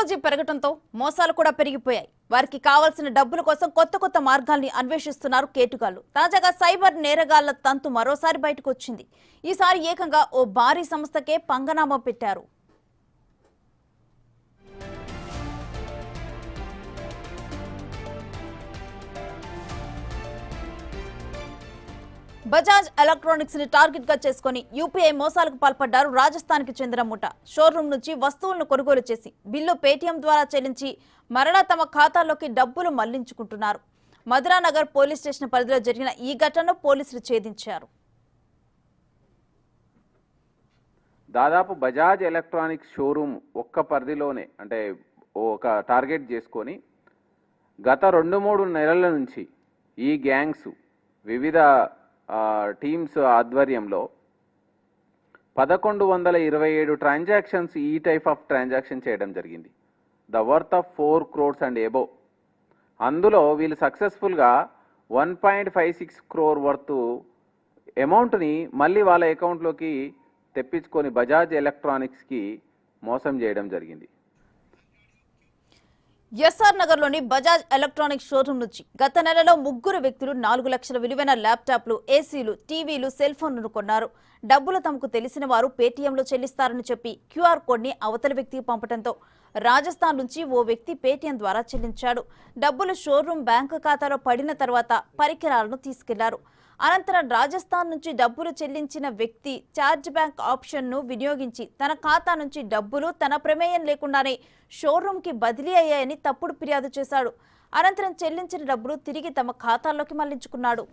Technology పెరగడంతో మోసాలు కూడా పెరిగిపోయాయి. వారికి కావాల్సిన డబ్బుల కోసం కొత్త కొత్త మార్గాల్ని అన్వేషిస్తున్నారు కేటుగాళ్ళు తాజాగా సైబర్ నేరగాళ్ళ తంతు మరోసారి బయటకు వచ్చింది. ఈసారి ఏకంగా ఓ భారీ సంస్థకే పంగనామా పెట్టారు. బజాజ్ ఎలక్ట్రానిక్స్ని టార్గెట్గా చేసుకుని యూపీఐ మోసాలకు పాల్పడ్డారు రాజస్థాన్కి చెందిన ముఠ షోరూమ్ నుంచి వస్తువులను కొనుగోలు చేసి బిల్లు పేటీఎం ద్వారా చెల్లించి మరలా తమ ఖాతాలోకి డబ్బులు మళ్ళించుకుంటున్నారు. మధురానగర్ పోలీస్ స్టేషన్ పరిధిలో జరిగిన ఈ ఘటనను పోలీసులు ఛేదించారు. దాదాపు బజాజ్ ఎలక్ట్రానిక్స్ షోరూమ్ ఒక్క పరిధిలోనే అంటే ఒక టార్గెట్ చేసుకొని గత రెండు మూడు నెలల నుంచి ఈ గ్యాంగ్స్ వివిధ టీమ్స్ ఆధ్వర్యంలో పదకొండు వందల ఇరవై ఏడు ట్రాన్సాక్షన్స్ ఈ టైప్ ఆఫ్ ట్రాన్సాక్షన్ చేయడం జరిగింది. The worth of four crores and above. అందులో వీళ్ళు సక్సెస్ఫుల్గా one point five six crore worth అమౌంట్ని మళ్ళీ వాళ్ళ అకౌంట్లోకి తెప్పించుకొని బజాజ్ ఎలక్ట్రానిక్స్కి మోసం చేయడం జరిగింది. ఎస్ఆర్ నగర్లోని బజాజ్ ఎలక్ట్రానిక్ షోరూమ్ నుంచి గత నెలలో ముగ్గురు వ్యక్తులు నాలుగు లక్షల విలువైన ల్యాప్టాప్లు ఏసీలు టీవీలు సెల్ ఫోన్లను కొన్నారు. డబ్బులు తమకు తెలిసిన వారు పేటీఎంలో చెల్లిస్తారని చెప్పి క్యూఆర్ కోడ్ని వ్యక్తికి పంపడంతో రాజస్థాన్ నుంచి ఓ వ్యక్తి పేటీఎం ద్వారా చెల్లించాడు. డబ్బులు షోరూమ్ బ్యాంకు ఖాతాలో పడిన తర్వాత పరికరాలను తీసుకెళ్ళారు. అనంతరం రాజస్థాన్ నుంచి డబ్బులు చెల్లించిన వ్యక్తి ఛార్జ్ బ్యాంక్ ఆప్షన్ను వినియోగించి తన ఖాతా నుంచి డబ్బులు తన ప్రమేయం లేకుండానే షోరూంకి బదిలీ అయ్యాయని తప్పుడు ఫిర్యాదు చేశాడు. అనంతరం చెల్లించిన డబ్బులు తిరిగి తమ ఖాతాల్లోకి మళ్ళించుకున్నాడు.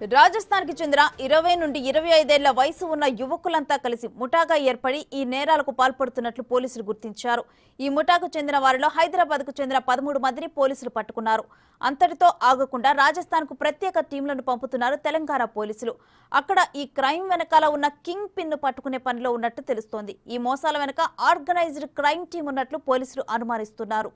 రాజస్థాన్కి చెందిన ఇరవై నుండి ఇరవై ఐదేళ్ళ వయసు ఉన్న యువకులంతా కలిసి ముఠాగా ఏర్పడి ఈ నేరాలకు పాల్పడుతున్నట్లు పోలీసులు గుర్తించారు. ఈ ముఠాకు చెందిన వారిలో హైదరాబాద్కు చెందిన పదమూడు మందిని పోలీసులు పట్టుకున్నారు. అంతటితో ఆగకుండా రాజస్థాన్కు ప్రత్యేక టీంలను పంపుతున్నారు తెలంగాణ పోలీసులు. అక్కడ ఈ క్రైమ్ వెనకాల ఉన్న కింగ్ పిన్ను పట్టుకునే పనిలో ఉన్నట్టు తెలుస్తోంది. ఈ మోసాల వెనక ఆర్గనైజ్డ్ క్రైమ్ టీం ఉన్నట్లు పోలీసులు అనుమానిస్తున్నారు.